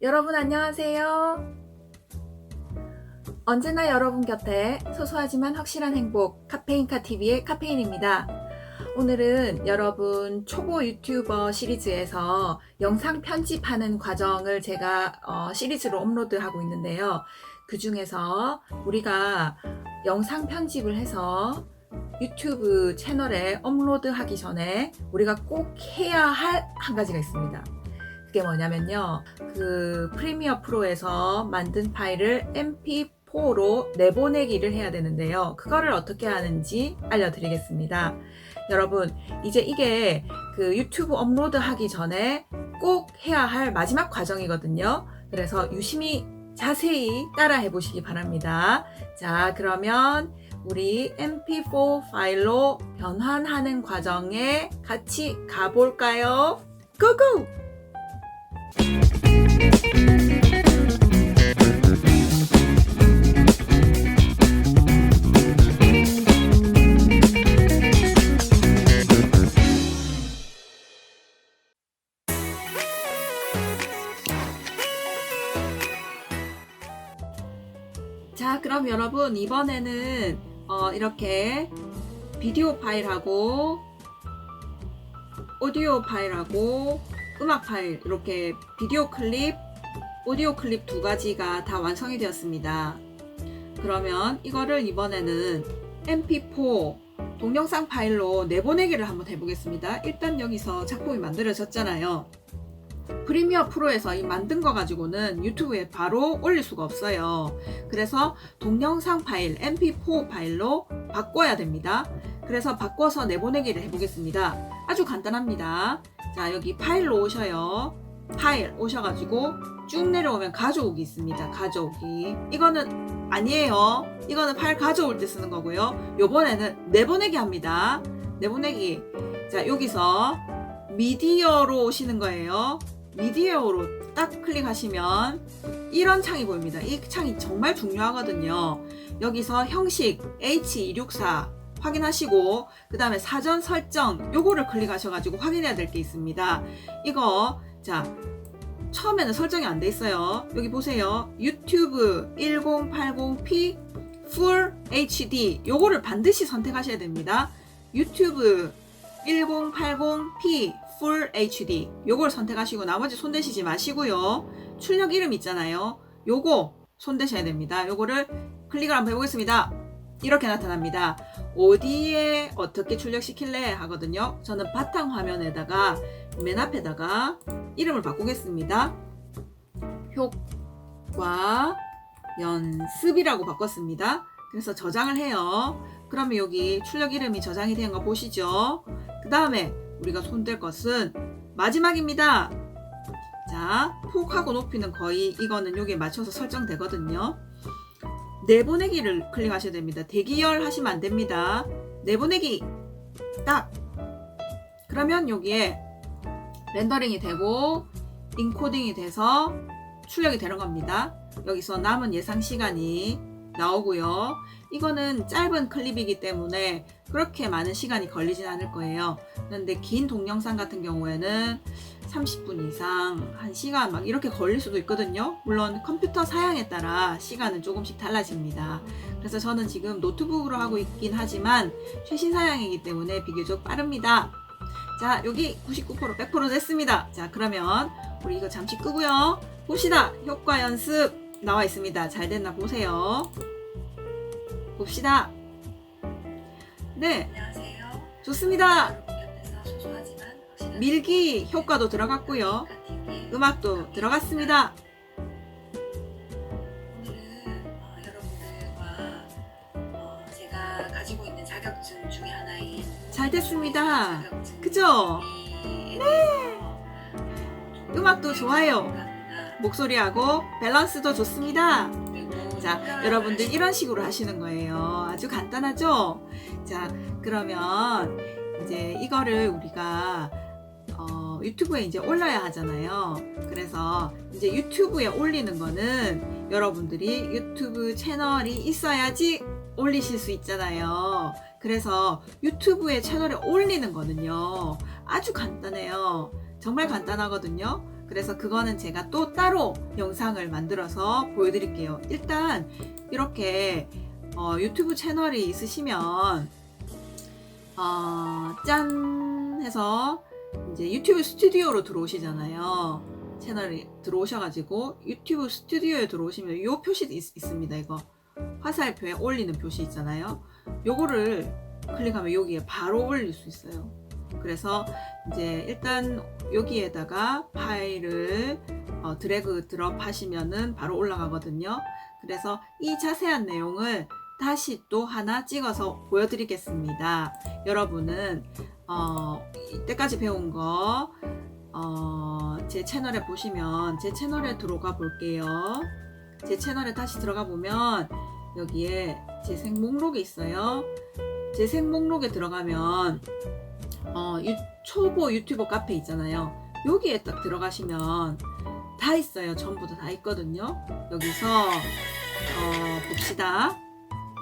여러분 안녕하세요. 언제나 여러분 곁에 소소하지만 확실한 행복 카페인카 TV의 카페인입니다. 오늘은 여러분 초보 유튜버 시리즈에서 영상 편집하는 과정을 제가 어, 시리즈로 업로드하고 있는데요. 그 중에서 우리가 영상 편집을 해서 유튜브 채널에 업로드하기 전에 우리가 꼭 해야 할 한 가지가 있습니다. 그게 뭐냐면요. 그 프리미어 프로에서 만든 파일을 MP4로 내보내기를 해야 되는데요. 그거를 어떻게 하는지 알려드리겠습니다. 여러분, 이제 이게 그 유튜브 업로드 하기 전에 꼭 해야 할 마지막 과정이거든요. 그래서 유심히 자세히 따라 해 보시기 바랍니다. 자, 그러면 우리 MP4 파일로 변환하는 과정에 같이 가볼까요? 고고! 여러분 이번에는 어, 이렇게 비디오 파일하고 오디오 파일하고 음악 파일 이렇게 비디오 클립, 오디오 클립 두 가지가 다 완성이 되었습니다. 그러면 이거를 이번에는 MP4 동영상 파일로 내보내기를 한번 해보겠습니다. 일단 여기서 작품이 만들어졌잖아요. 프리미어 프로에서 이 만든 거 가지고는 유튜브에 바로 올릴 수가 없어요. 그래서 동영상 파일, MP4 파일로 바꿔야 됩니다. 그래서 바꿔서 내보내기를 해보겠습니다. 아주 간단합니다. 자, 여기 파일로 오셔요. 파일 오셔가지고 쭉 내려오면 가져오기 있습니다. 가져오기. 이거는 아니에요. 이거는 파일 가져올 때 쓰는 거고요. 요번에는 내보내기 합니다. 내보내기. 자, 여기서 미디어로 오시는 거예요. 미디어로 딱 클릭하시면 이런 창이 보입니다. 이 창이 정말 중요하거든요. 여기서 형식 H264 확인하시고 그 다음에 사전 설정 요거를 클릭하셔가지고 확인해야 될 게 있습니다. 이거 자 처음에는 설정이 안 돼 있어요. 여기 보세요. 유튜브 1080p Full HD 요거를 반드시 선택하셔야 됩니다. 유튜브 1080p Full HD 요걸 선택하시고 나머지 손대시지 마시고요. 출력 이름 있잖아요. 요거 손대셔야 됩니다. 요거를 클릭을 한번 해보겠습니다. 이렇게 나타납니다. 어디에 어떻게 출력시킬래 하거든요. 저는 바탕 화면에다가 맨 앞에다가 이름을 바꾸겠습니다. 효과 연습이라고 바꿨습니다. 그래서 저장을 해요. 그러면 여기 출력 이름이 저장이 된 거 보시죠. 그 다음에 우리가 손댈 것은 마지막입니다. 자, 폭하고 높이는 거의 이거는 여기에 맞춰서 설정되거든요. 내보내기를 클릭하셔야 됩니다. 대기열 하시면 안 됩니다. 내보내기 딱 그러면 여기에 렌더링이 되고 인코딩이 돼서 출력이 되는 겁니다. 여기서 남은 예상 시간이 나오고요. 이거는 짧은 클립이기 때문에 그렇게 많은 시간이 걸리진 않을 거예요. 그런데 긴 동영상 같은 경우에는 30분 이상, 1시간 막 이렇게 걸릴 수도 있거든요. 물론 컴퓨터 사양에 따라 시간은 조금씩 달라집니다. 그래서 저는 지금 노트북으로 하고 있긴 하지만 최신 사양이기 때문에 비교적 빠릅니다. 자, 여기 99% 100% 됐습니다. 자, 그러면 우리 이거 잠시 끄고요. 봅시다. 효과 연습 나와 있습니다. 잘 됐나 보세요. 봅시다. 네, 안녕하세요. 좋습니다. 밀기 효과도 들어갔고요. 음악도 들어갔습니다. 어, 어, 잘 됐습니다. 그죠? 네. 음악도 좋아요. 목소리하고 밸런스도 좋습니다. 자, 여러분들 이런 식으로 하시는 거예요. 아주 간단하죠? 자, 그러면 이제 이거를 우리가 어, 유튜브에 이제 올려야 하잖아요. 그래서 이제 유튜브에 올리는 거는 여러분들이 유튜브 채널이 있어야지 올리실 수 있잖아요. 그래서 유튜브에 채널에 올리는 거는요. 아주 간단해요. 정말 간단하거든요. 그래서 그거는 제가 또 따로 영상을 만들어서 보여드릴게요. 일단 이렇게 어, 유튜브 채널이 있으시면 어, 짠 해서 이제 유튜브 스튜디오로 들어오시잖아요. 채널이 들어오셔가지고 유튜브 스튜디오에 들어오시면 이 표시 있, 있습니다. 이거 화살표에 올리는 표시 있잖아요. 요거를 클릭하면 여기에 바로 올릴 수 있어요. 그래서 이제 일단 여기에다가 파일을 어, 드래그 드롭 하시면은 바로 올라가거든요. 그래서 이 자세한 내용을 다시 또 하나 찍어서 보여드리겠습니다. 여러분은 어, 이때까지 배운 거, 어, 제 채널에 보시면 제 채널에 들어가 볼게요. 제 채널에 다시 들어가 보면 여기에 재생 목록이 있어요. 재생 목록에 들어가면 어, 유- 초보 유튜버 카페 있잖아요. 여기에 딱 들어가시면 다 있어요. 전부 다, 다 있거든요. 여기서 어, 봅시다.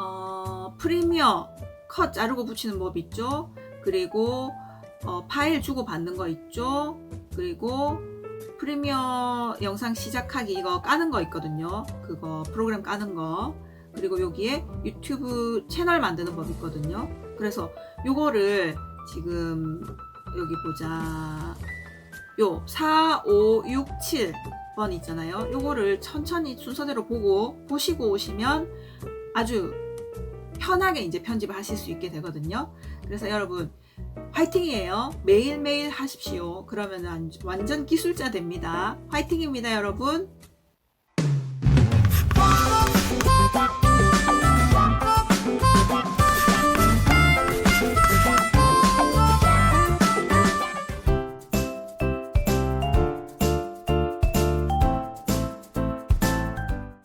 어, 프리미어 컷 자르고 붙이는 법 있죠. 그리고 어, 파일 주고 받는 거 있죠. 그리고 프리미어 영상 시작하기 이거 까는 거 있거든요. 그거 프로그램 까는 거. 그리고 여기에 유튜브 채널 만드는 법 있거든요. 그래서 요거를 지금 여기 보자. 요 4, 5, 6, 7번 있잖아요. 요거를 천천히 순서대로 보고 보시고 오시면 아주 편하게 이제 편집을 하실 수 있게 되거든요. 그래서 여러분 화이팅이에요. 매일매일 하십시오. 그러면 완전 기술자 됩니다. 화이팅입니다, 여러분.